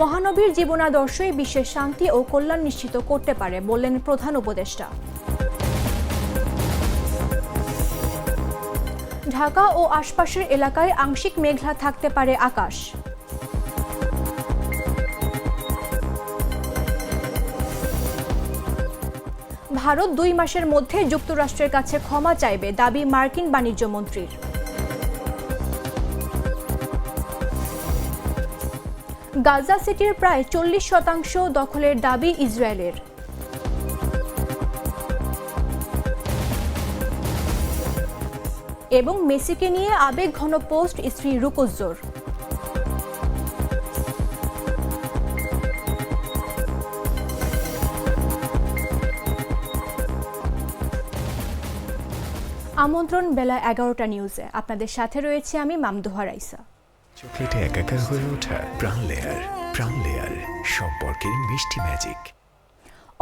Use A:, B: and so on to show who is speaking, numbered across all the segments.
A: মহানবীর জীবনাদর্শই বিশ্বের শান্তি ও কল্যাণ নিশ্চিত করতে পারে, বললেন প্রধান উপদেষ্টা। ঢাকা ও আশপাশের এলাকায় আংশিক মেঘলা থাকতে পারে আকাশ। ভারত দুই মাসের মধ্যে যুক্তরাষ্ট্রের কাছে ক্ষমা চাইবে দাবি মার্কিন বাণিজ্য মন্ত্রীর গাজা সিটির প্রায় চল্লিশ শতাংশ দখলের দাবি ইসরায়েলের। এবং মেসিকে নিয়ে আবেগ ঘন পোস্ট স্ত্রী রুকুজ্জোর আমন্ত্রণ বেলা এগারোটা নিউজে। আপনাদের সাথে রয়েছে আমি মামদুহা রাইসা।
B: চকলেটে একাকার হয়ে ওঠা প্রাণ লেয়ার প্রাণ লেয়ার সম্পর্কের মিষ্টি ম্যাজিক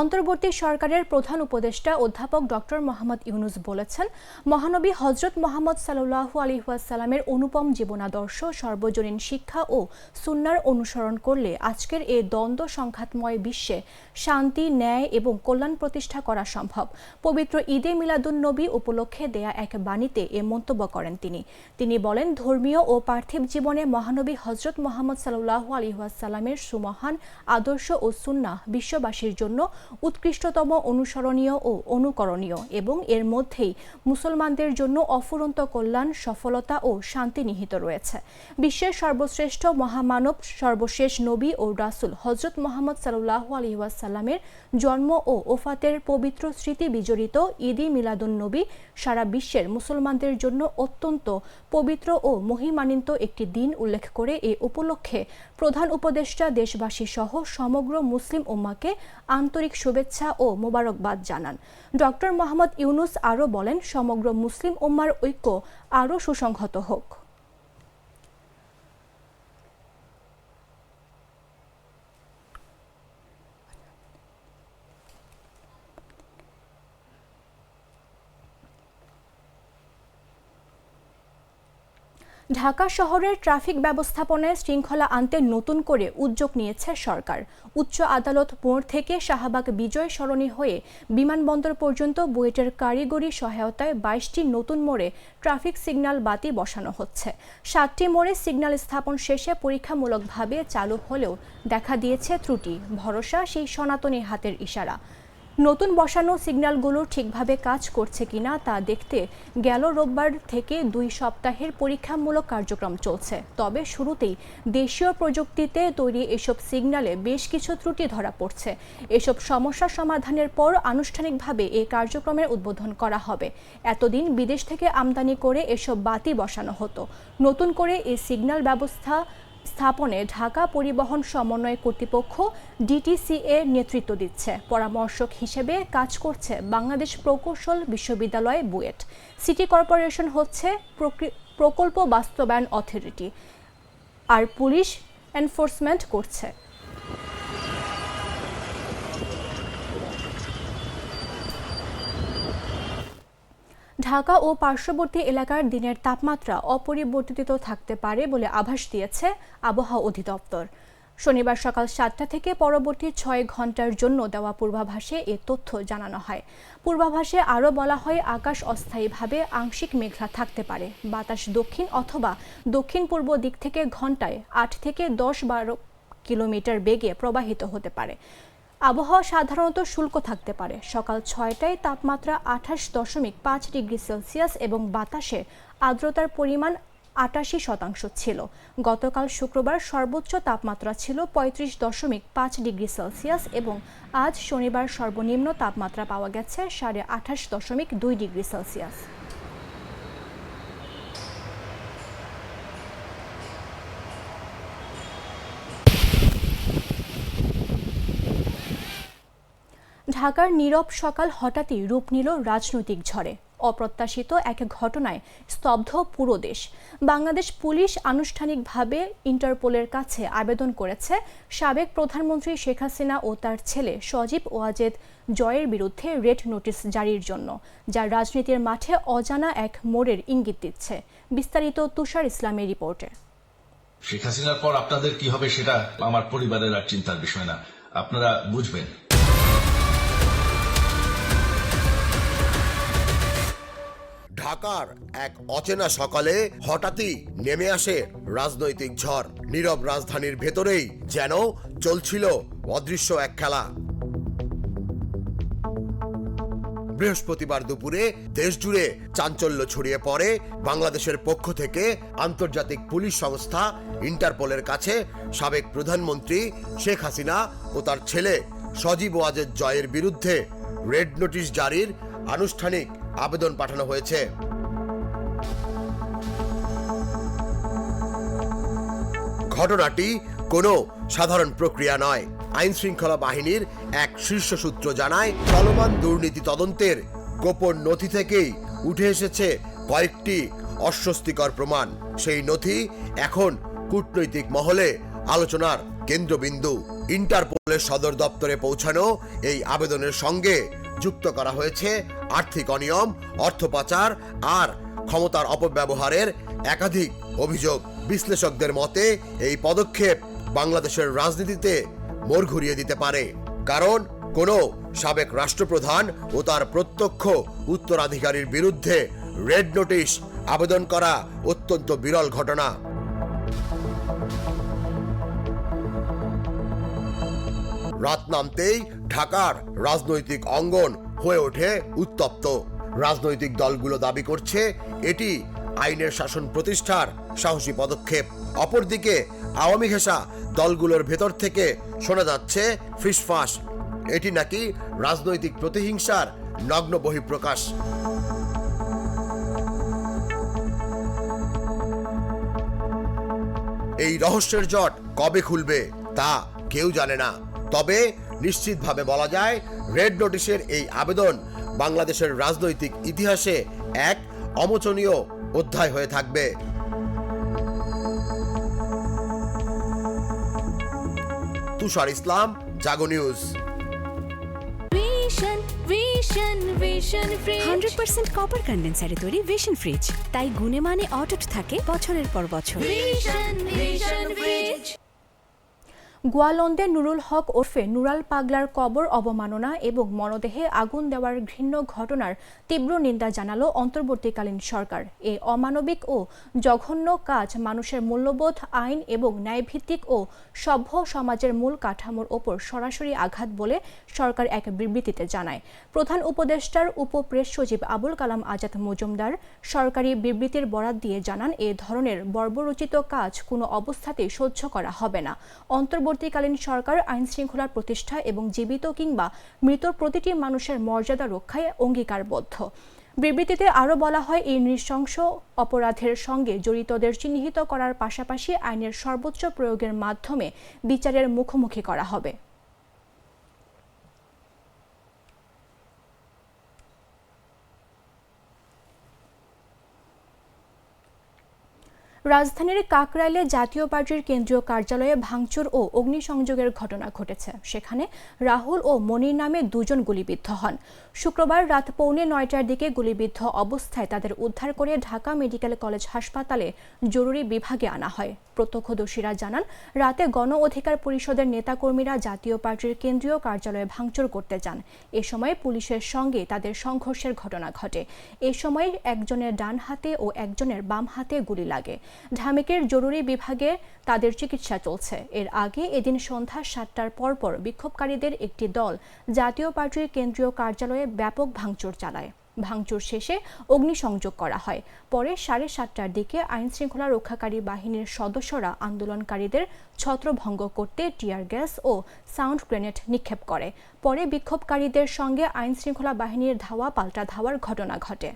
A: অন্তর্বর্তী সরকারের প্রধান উপদেষ্টা অধ্যাপক ডক্টর মোহাম্মদ ইউনুস বলেছেন, মহানবী হজরত মোহাম্মদ সাল্লাহু আলহিহাসাল্লামের অনুপম জীবনাদর্শ, সর্বজনীন শিক্ষা ও সুন্নার অনুসরণ করলে আজকের এ দ্বন্দ্ব সংঘাতময় বিশ্বে শান্তি, ন্যায় এবং কল্যাণ প্রতিষ্ঠা করা সম্ভব। পবিত্র ঈদে মিলাদুন নবী উপলক্ষে দেয়া এক বাণীতে এ মন্তব্য করেন তিনি। তিনি বলেন, ধর্মীয় ও পার্থিব জীবনে মহানবী হজরত মোহাম্মদ সাল্লাহু আলহিহাসাল্লামের সুমহান আদর্শ ও সুন্না বিশ্ববাসীর জন্য উৎকৃষ্টতম, অনুসরণীয় ও অনুকরণীয় এবং এর মধ্যেই মুসলমানদের জন্য অফুরন্ত কল্যাণ, সফলতা ও শান্তি নিহিত রয়েছে। বিশ্বের সর্বশ্রেষ্ঠ মহামানব, সর্বশেষ নবী ও রাসুল হজরত মোহাম্মদ সাল্লাহ আলহিউসাল্লামের জন্ম ও ওফাতের পবিত্র স্মৃতি বিজড়িত ঈদি মিলাদুন নবী সারা বিশ্বের মুসলমানদের জন্য অত্যন্ত পবিত্র ও মহিমানিত একটি দিন উল্লেখ করে এ উপলক্ষে প্রধান উপদেষ্টা দেশবাসী সহ সমগ্র মুসলিম উম্মাকে আন্তরিক শুভেচ্ছা ও মোবারকবাদ জানান। ডক্টর মোহাম্মদ ইউনুস আরও বলেন, সমগ্র মুসলিম ওম্মার ঐক্য আরও সুসংহত হোক। ঢাকা শহরের ট্রাফিক ব্যবস্থাপনায় শৃঙ্খলা আনতে নতুন করে উদ্যোগ নিয়েছে সরকার। উচ্চ আদালত মোড় থেকে শাহবাগ বিজয় সরণী হয়ে বিমানবন্দর পর্যন্ত বুয়েটের কারিগরি সহায়তায় বাইশটি নতুন মোড়ে ট্রাফিক সিগন্যাল বাতি বসানো হচ্ছে। সাতটি মোড়ে সিগন্যাল স্থাপন শেষে পরীক্ষামূলকভাবে চালু হলেও দেখা দিয়েছে ত্রুটি। ভরসা সেই সনাতনী হাতের ইশারা। নতুন বসানো সিগন্যালগুলো ঠিকভাবে কাজ করছে কিনা তা দেখতে গেল রোববার থেকে দুই সপ্তাহের পরীক্ষামূলক কার্যক্রম চলছে। তবে শুরুতেই দেশীয় প্রযুক্তিতে তৈরি এসব সিগন্যালে বেশ কিছু ত্রুটি ধরা পড়ছে। এসব সমস্যা সমাধানের পর আনুষ্ঠানিকভাবে এই কার্যক্রমের উদ্বোধন করা হবে। এতদিন বিদেশ থেকে আমদানি করে এসব বাতি বসানো হতো। নতুন করে এই সিগন্যাল ব্যবস্থা স্থাপনে ঢাকা পরিবহন সমন্বয় কর্তৃপক্ষ ডিটিসিএ নেতৃত্ব দিচ্ছে। পরামর্শক হিসেবে কাজ করছে বাংলাদেশ প্রকৌশল বিশ্ববিদ্যালয় বুয়েট। সিটি কর্পোরেশন হচ্ছে প্রকল্প বাস্তবায়ন অথরিটি। আর পুলিশ এনফোর্সমেন্ট করছে। ঢাকা ও পার্শ্ববর্তী এলাকার দিনের তাপমাত্রা অপরিবর্তিত থাকতে পারে বলে আভাস দিয়েছে আবহাওয়া অধিদপ্তর। শনিবার সকাল সাতটা থেকে পরবর্তী ছয় ঘণ্টার জন্য দেওয়া পূর্বাভাসে এ তথ্য জানানো হয়। পূর্বাভাসে আরও বলা হয়, আকাশ অস্থায়ীভাবে আংশিক মেঘলা থাকতে পারে। বাতাস দক্ষিণ অথবা দক্ষিণ পূর্ব দিক থেকে ঘন্টায় আট থেকে দশ বারো কিলোমিটার বেগে প্রবাহিত হতে পারে। আবহাওয়া সাধারণত শুল্ক থাকতে পারে। সকাল ছয়টায় তাপমাত্রা আঠাশ দশমিক পাঁচ ডিগ্রি সেলসিয়াস এবং বাতাসে আর্দ্রতার পরিমাণ আটাশি শতাংশ ছিল। গতকাল শুক্রবার সর্বোচ্চ তাপমাত্রা ছিল পঁয়ত্রিশ দশমিক পাঁচ ডিগ্রি সেলসিয়াস এবং আজ শনিবার সর্বনিম্ন তাপমাত্রা পাওয়া গেছে সাড়ে আঠাশ দশমিক দুই ডিগ্রি সেলসিয়াস। ঢাকার নীরব সকাল হঠাৎই রূপ নিল রাজনৈতিক ঝড়ে। অপ্রত্যাশিত এক ঘটনায় স্তব্ধ পুরো দেশ। বাংলাদেশ পুলিশ আনুষ্ঠানিকভাবে ইন্টারপোলের কাছে আবেদন করেছে। সাবেক প্রধানমন্ত্রী শেখ হাসিনা ও তার ছেলে সজীব ওয়াজেদ জয়ের বিরুদ্ধে রেড নোটিশ জারির জন্য, যা রাজনীতির মাঠে অজানা এক মোড়ের ইঙ্গিত দিচ্ছে। বিস্তারিত তুষার ইসলামের রিপোর্টে।
C: শেখ হাসিনার পর আপনাদের কি হবে সেটা আমার পরিবারের আর চিন্তার বিষয় না। আপনারা বুঝবেন।
D: ঢাকার এক অচেনা সকালে হঠাৎই নেমে আসে রাজনৈতিক ঝড়। নীরব রাজধানীর ভেতরেই যেন চলছিল অদৃশ্য এক খেলা। বৃহস্পতিবার দুপুরে দেশ জুড়ে চাঞ্চল্য ছড়িয়ে পড়ে। বাংলাদেশের পক্ষ থেকে আন্তর্জাতিক পুলিশ সংস্থা ইন্টারপোলের কাছে সাবেক প্রধানমন্ত্রী শেখ হাসিনা ও তার ছেলে সজীব ওয়াজেদ জয়ের বিরুদ্ধে রেড নোটিশ জারির আনুষ্ঠানিক আবেদন পাঠানো হয়েছে। ঘটনাটি কোনো সাধারণ প্রক্রিয়া নয়। আইন শৃঙ্খলা বাহিনীর এক শীর্ষ সূত্র জানায়, চলমান দুর্নীতি তদন্তের গোপন নথি থেকেই উঠে এসেছে কয়েকটি অস্বস্তিকর প্রমাণ। সেই নথি এখন কূটনৈতিক মহলে আলোচনার কেন্দ্রবিন্দু। ইন্টারপোলের সদর দপ্তরে পৌঁছানো এই আবেদনের সঙ্গে যুক্ত করা হয়েছে আর্থিক অনিয়ম, অর্থ পাচার আর ক্ষমতার অপব্যবহারের একাধিক অভিযোগ। বিশ্লেষকদের মতে, এই পদক্ষেপ বাংলাদেশের রাজনীতিতে মোড় ঘুরিয়ে দিতে পারে। কারণ, কোনো সাবেক রাষ্ট্রপ্রধান ও তার প্রত্যক্ষ উত্তরাধিকারীর বিরুদ্ধে রেড নোটিশ আবেদন করা অত্যন্ত বিরল ঘটনা। রাত নামতেই ঢাকার রাজনৈতিক অঙ্গন হয়ে ওঠে উত্তপ্ত। রাজনৈতিক দলগুলো দাবি করছে, এটি আইনের শাসন প্রতিষ্ঠার সাহসী পদক্ষেপ। অপরদিকে, আওয়ামী ঘেঁষা দলগুলোর ভেতর থেকে শোনা যাচ্ছে ফিসফাস এটি নাকি রাজনৈতিক প্রতিহিংসার নগ্ন বহিঃপ্রকাশ। এই রহস্যের জট কবে খুলবে তা কেউ জানে না। তবে নিশ্চিতভাবে বলা যায়, রেড নোটিশের এই আবেদন বাংলাদেশের রাজনৈতিক ইতিহাসে এক অমোচনীয় অধ্যায় হয়ে থাকবে। Tushar Islam Jago News.
E: Vision Vision Vision fridge.
F: Hundred percent copper কন্ডেন্সারে তৈরি ভিশন ফ্রিজ। তাই গুণে মানে অটুট থাকে বছরের পর বছর।
E: Vision Vision fridge.
A: গোয়ালন্দে Nurul Haq ওরফে নুরাল পাগলার কবর অবমাননা এবং মরদেহে আগুন দেওয়ার ঘৃণ্য ঘটনার তীব্র নিন্দা জানালো অন্তর্বর্তীকালীন সরকার। এ অমানবিক ও জঘন্য কাজ মানুষের মূল্যবোধ, আইন এবং ন্যায়ভিত্তিক ও সভ্য সমাজের মূল কাঠামোর ওপর সরাসরি আঘাত বলে সরকার এক বিবৃতিতে জানায়। প্রধান উপদেষ্টার উপপ্রেস সচিব আবুল কালাম আজাদ মজুমদার সরকারি বিবৃতির বরাত দিয়ে জানান, এ ধরনের বর্বরচিত কাজ কোনো অবস্থাতেই সহ্য করা হবে না। অন্তর্বর্তীকালীন সরকার আইন শৃঙ্খলা প্রতিষ্ঠা এবং জীবিত কিংবা মৃত প্রতিটি মানুষের মর্যাদা রক্ষায় অঙ্গীকারবদ্ধ। বিবৃতিতে আরও বলা হয়, এই নৃশংস অপরাধের সঙ্গে জড়িতদের চিহ্নিত করার পাশাপাশি আইনের সর্বোচ্চ প্রয়োগের মাধ্যমে বিচারের মুখোমুখি করা হবে। রাজধানীর কাকরাইলে জাতীয় পার্টির কেন্দ্রীয় কার্যালয়ে ভাঙচুর ও অগ্নিসংযোগের ঘটনা ঘটেছে। সেখানে রাহুল ও মনির নামে দুজন গুলিবিদ্ধ হন। শুক্রবার রাত পৌনে নয়টার দিকে গুলিবিদ্ধ অবস্থায় তাদের উদ্ধার করে ঢাকা মেডিকেল কলেজ হাসপাতালে জরুরি বিভাগে আনা হয়। প্রত্যক্ষদর্শীরা জানান, রাতে গণ অধিকার পরিষদের নেতাকর্মীরা জাতীয় পার্টির কেন্দ্রীয় কার্যালয়ে ভাঙচুর করতে যান। এ সময় পুলিশের সঙ্গে তাদের সংঘর্ষের ঘটনা ঘটে। এ সময় একজনের ডান হাতে ও একজনের বাম হাতে গুলি লাগে। ঢামেকের জরুরি বিভাগে তাদের চিকিৎসা চলছে। এর আগে এদিন সন্ধ্যা সাতটার পরপর বিক্ষোভকারীদের একটি দল জাতীয় পার্টির কেন্দ্রীয় কার্যালয়ে ব্যাপক ভাঙচুর চালায়। ভাঙচুর শেষে অগ্নিসংযোগ করা হয়। পরে সাড়ে সাতটার দিকে আইন শৃঙ্খলা রক্ষাকারী বাহিনীর সদস্যরা আন্দোলনকারীদের ছত্রভঙ্গ করতে টিয়ার গ্যাস ও সাউন্ড গ্রেনেড নিক্ষেপ করে। পরে বিক্ষোভকারীদের সঙ্গে আইন শৃঙ্খলা বাহিনীর ধাওয়া পাল্টা ধাওয়ার ঘটনা ঘটে।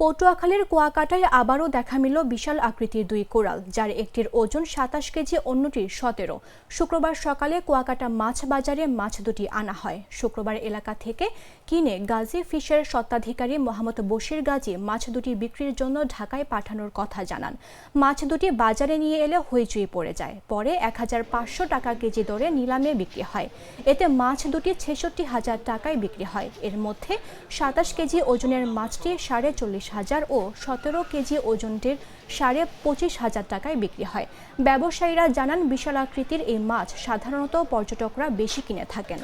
A: পটুয়াখালীর কুয়াকাটায় আবারও দেখা মিলল বিশাল আকৃতির দুই কোরাল যার একটির ওজন সাতাশ কেজি, অন্যটির সতেরো। শুক্রবার সকালে কুয়াকাটা মাছ বাজারে মাছ দুটি আনা হয়। শুক্রবার এলাকা থেকে কিনে গাজী ফিশের স্বত্বাধিকারী মোহাম্মদ বশির গাজী মাছ দুটি বিক্রির জন্য ঢাকায় পাঠানোর কথা জানান। মাছ দুটি বাজারে নিয়ে এলে হইচই পড়ে যায়। পরে এক হাজার পাঁচশো টাকা কেজি দরে নিলামে বিক্রি হয়। এতে মাছ দুটি ছেষট্টি হাজার টাকায় বিক্রি হয়। এর মধ্যে সাতাশ কেজি ওজনের মাছটি সাড়ে চল্লিশ হাজার ও সতেরো কেজি ওজনটির সাড়ে পঁচিশ হাজার টাকায় বিক্রি হয়। ব্যবসায়ীরা জানান, বিশাল আকৃতির এই মাছ সাধারণত পর্যটকরা বেশি কিনে থাকেন।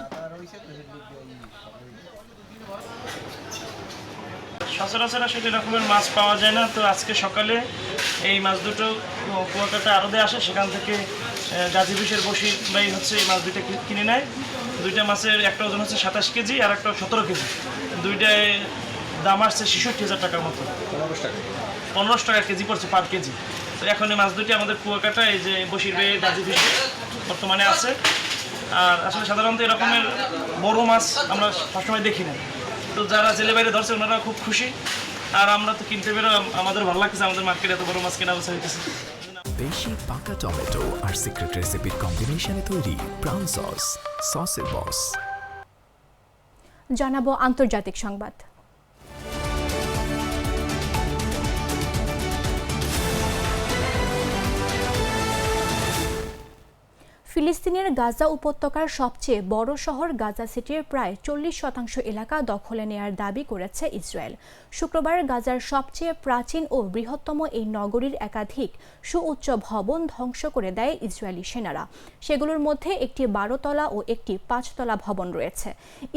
G: সচরাচর আসলে রকমের মাছ পাওয়া যায় না। তো আজকে সকালে এই মাছ দুটো কুয়াকাটা আরদে আসে, সেখান থেকে গাজী বিশের বসি ভাই হচ্ছে এই মাছ দুইটা কিনে নেয়। দুইটা মাছের একটা ওজন হচ্ছে সাতাশ কেজি আর একটা সতেরো কেজি। দুইটায় দাম আসছে ছেষট্টি হাজার টাকার মতো। পনেরোশো টাকা। কেজি পড়ছে পার কেজি। তো এখন এই মাছ দুটি আমাদের কুয়াকাটা এই যে বসির বে গাজী ফিশে বর্তমানে আছে। আর আসলে সাধারণত এরকমের বড় মাছ আমরা সবসময় দেখি না। তো যারা জেলে বাইরে ধরছে ওনারা খুব খুশি। আর আমরা তো কিনতে পেরে আমাদের ভালো লাগছে আমাদের মার্কেটে এত বড় মাছ কেনা বেচা হইতেছে।
B: বেশি পাকা টমেটো আর সিক্রেট রেসিপির কম্বিনেশনে তৈরি প্রাউন সস সসের বস
A: জানাব আন্তর্জাতিক সংবাদ। ফিলিস্তিনের গাজা উপত্যকার সবচেয়ে বড় শহর গাজা সিটির প্রায় চল্লিশ শতাংশ এলাকা দখলে নেয়ার দাবি করেছে ইসরায়েল। শুক্রবার গাজার সবচেয়ে প্রাচীন ও বৃহত্তম এই নগরীর একাধিক সুউচ্চ ভবন ধ্বংস করে দেয় ইসরায়েলি সেনারা। সেগুলোর মধ্যে একটি বারোতলা ও একটি পাঁচতলা ভবন রয়েছে।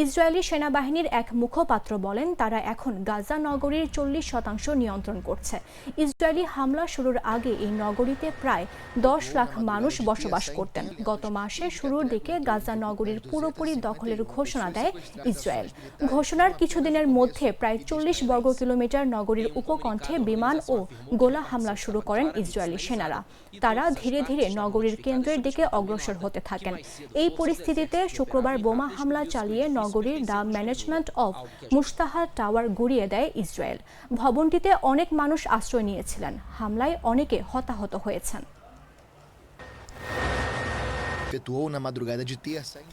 A: ইসরায়েলি সেনাবাহিনীর এক মুখপাত্র বলেন, তারা এখন গাজা নগরীর চল্লিশ শতাংশ নিয়ন্ত্রণ করছে। ইসরায়েলি হামলা শুরুর আগে এই নগরীতে প্রায় দশ লাখ মানুষ বসবাস করতেন। গত মাসে শুরুর দিকে গাজা নগরীর পুরোপুরি দখলের ঘোষণা দেয় ইসরায়েল। ঘোষণার কিছুদিনের মধ্যে প্রায় চল্লিশ বর্গ কিলোমিটার নগরীর উপকণ্ঠে বিমান ও গোলা হামলা শুরু করেন ইসরায়েলি সেনারা। তারা ধীরে ধীরে নগরীর কেন্দ্রের দিকে অগ্রসর হতে থাকেন। এই পরিস্থিতিতে শুক্রবার বোমা হামলা চালিয়ে নগরীর the management of Mustaha tower গুড়িয়ে দেয় ইসরায়েল। ভবনটিতে অনেক মানুষ আশ্রয় নিয়েছিলেন। হামলায় অনেকে হতাহত হয়েছেন।
H: Efetuou na madrugada de terça em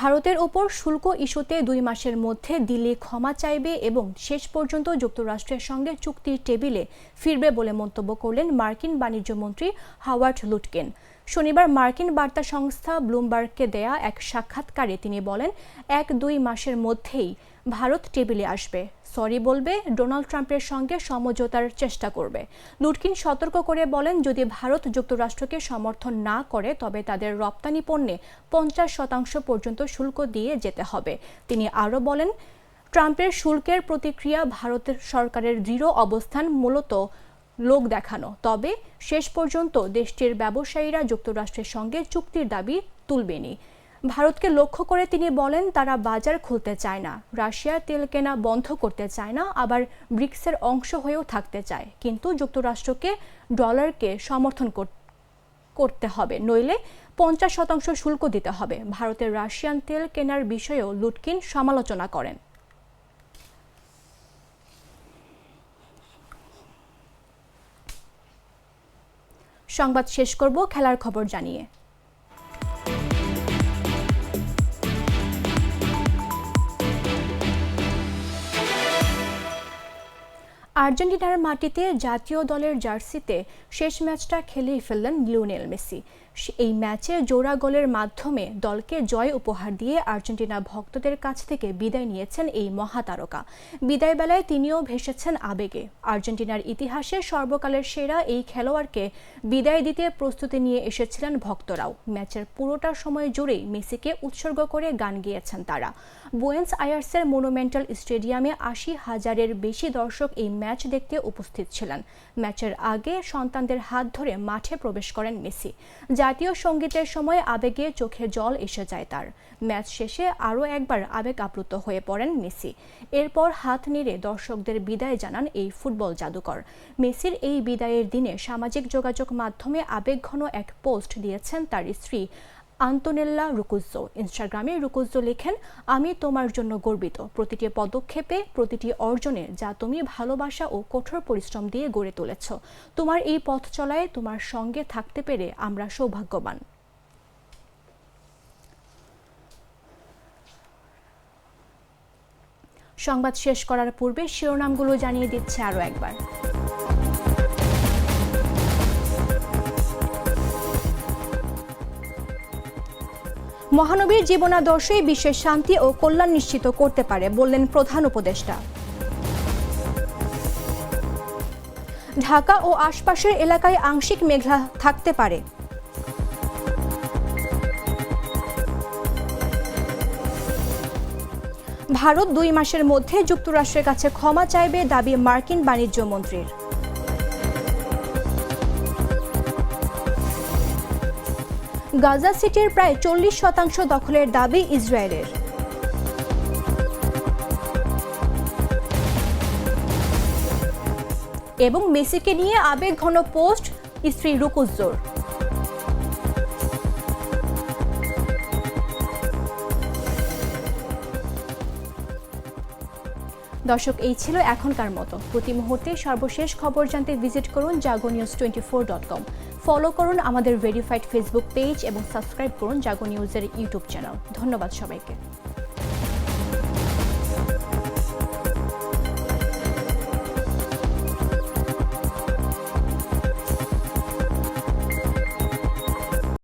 A: ভারতের ওপর শুল্ক ইস্যুতে দুই মাসের মধ্যে দিল্লি ক্ষমা চাইবে এবং শেষ পর্যন্ত যুক্তরাষ্ট্রের সঙ্গে চুক্তির টেবিলে ফিরবে বলে মন্তব্য করলেন মার্কিন বাণিজ্য মন্ত্রী হাওয়ার্ড লুটকেন। শনিবার মার্কিন বার্তা সংস্থা ব্লুমবার্গকে দেয়া এক সাক্ষাৎকারে তিনি বলেন, এক দুই মাসের মধ্যেই ভারত টেবিলে আসবে। সরি বলবে, ডোনাল্ড ট্রাম্পের সঙ্গে সমঝোতার চেষ্টা করবে। লুটকিন সতর্ক করে বলেন, যদি ভারত যুক্তরাষ্ট্রকে সমর্থন না করে, তবে তাদের রপ্তানি পণ্যে পঞ্চাশ শতাংশ পর্যন্ত শুল্ক দিয়ে যেতে হবে। তিনি আরও বলেন, ট্রাম্পের শুল্কের প্রতিক্রিয়া ভারতের সরকারের দৃঢ় অবস্থান মূলত লোক দেখানো। তবে শেষ পর্যন্ত দেশটির ব্যবসায়ীরা যুক্তরাষ্ট্রের সঙ্গে চুক্তির দাবি তুলবেনি ভারতকে লক্ষ্য করে তিনি বলেন, তারা বাজার খুলতে চায় না রাশিয়ার তেল কেনা বন্ধ করতে চায় না, আবার ব্রিক্সের অংশ হয়েও থাকতে চায়। কিন্তু যুক্তরাষ্ট্রকে ডলারকে সমর্থন করতে হবে, নইলে পঞ্চাশ শতাংশ শুল্ক দিতে হবে। ভারতের রাশিয়ান তেল কেনার বিষয়েও লুটকিন সমালোচনা করেন। সংবাদ শেষ করব, খেলার খবর জানিয়ে। আর্জেন্টিনার মাটিতে জাতীয় দলের জার্সিতে শেষ ম্যাচটা খেলেই ফেললেন লিওনেল মেসি। এই ম্যাচে জোড়া গোলের মাধ্যমে দলকে জয় উপহার দিয়ে আর্জেন্টিনা ভক্তদের কাছ থেকে বিদায় নিয়েছেন এই মহাতারকা। বিদায় বেলায় তিনিও ভেসেছেন আবেগে। আর্জেন্টিনার ইতিহাসে সর্বকালের সেরা এই খেলোয়াড়কে বিদায় দিতে প্রস্তুতি নিয়ে এসেছিলেন ভক্তরাও। ম্যাচের পুরোটা সময় জুড়েই মেসিকে উৎসর্গ করে গান গেয়েছেন তারা। বুয়েন্স আয়ার্সের মনুমেন্টাল স্টেডিয়ামে আশি হাজারের বেশি দর্শক এই ম্যাচ দেখতে উপস্থিত ছিলেন। ম্যাচের আগে সন্তানদের হাত ধরে মাঠে প্রবেশ করেন মেসি। জাতীয় সঙ্গীতের সময় আবেগে চোখে জল এসে যায় তার। ম্যাচ শেষে আরও একবার আবেগ আপ্লুত হয়ে পড়েন মেসি। এরপর হাত নেড়ে দর্শকদের বিদায় জানান এই ফুটবল জাদুকর। মেসির এই বিদায়ের দিনে সামাজিক যোগাযোগ মাধ্যমে আবেগঘন এক পোস্ট দিয়েছেন তার স্ত্রী আন্তনেল্লা রুকুজ্জো। ইনস্টাগ্রামে রুকুজ্জো লেখেন, আমি তোমার জন্য গর্বিত। প্রতিটি পদক্ষেপে, প্রতিটি অর্জনে যা তুমি ভালোবাসা ও কঠোর পরিশ্রম দিয়ে গড়ে তুলেছ। তোমার এই পথ চলায় তোমার সঙ্গে থাকতে পেরে আমরা সৌভাগ্যবান। সংবাদ শেষ করার পূর্বে শিরোনামগুলো জানিয়ে দিচ্ছে আরও একবার। মহানবীর জীবনাদর্শই বিশ্বের শান্তি ও কল্যাণ নিশ্চিত করতে পারে, বললেন প্রধান উপদেষ্টা। ঢাকা ও আশপাশের এলাকায় আংশিক মেঘলা থাকতে পারে। ভারত দুই মাসের মধ্যে যুক্তরাষ্ট্রের কাছে ক্ষমা চাইবে দাবি মার্কিন বাণিজ্য মন্ত্রীর। গাজা সিটির প্রায় চল্লিশ শতাংশ দখলের দাবি ইসরায়েলের। এবং মেসিকে নিয়ে আবেগ ঘন পোস্ট স্ত্রী রুকুজ্জোর। দর্শক, এই ছিল এখনকার মতো। প্রতি মুহূর্তে সর্বশেষ খবর জানতে ভিজিট করুন Jago News twenty four dot com. Follow করুন আমাদের ভেরিফাইড ফেসবুক পেজ এবং সাবস্ক্রাইব করুন জাগো নিউজের ইউটিউব চ্যানেল ধন্যবাদ সবাইকে।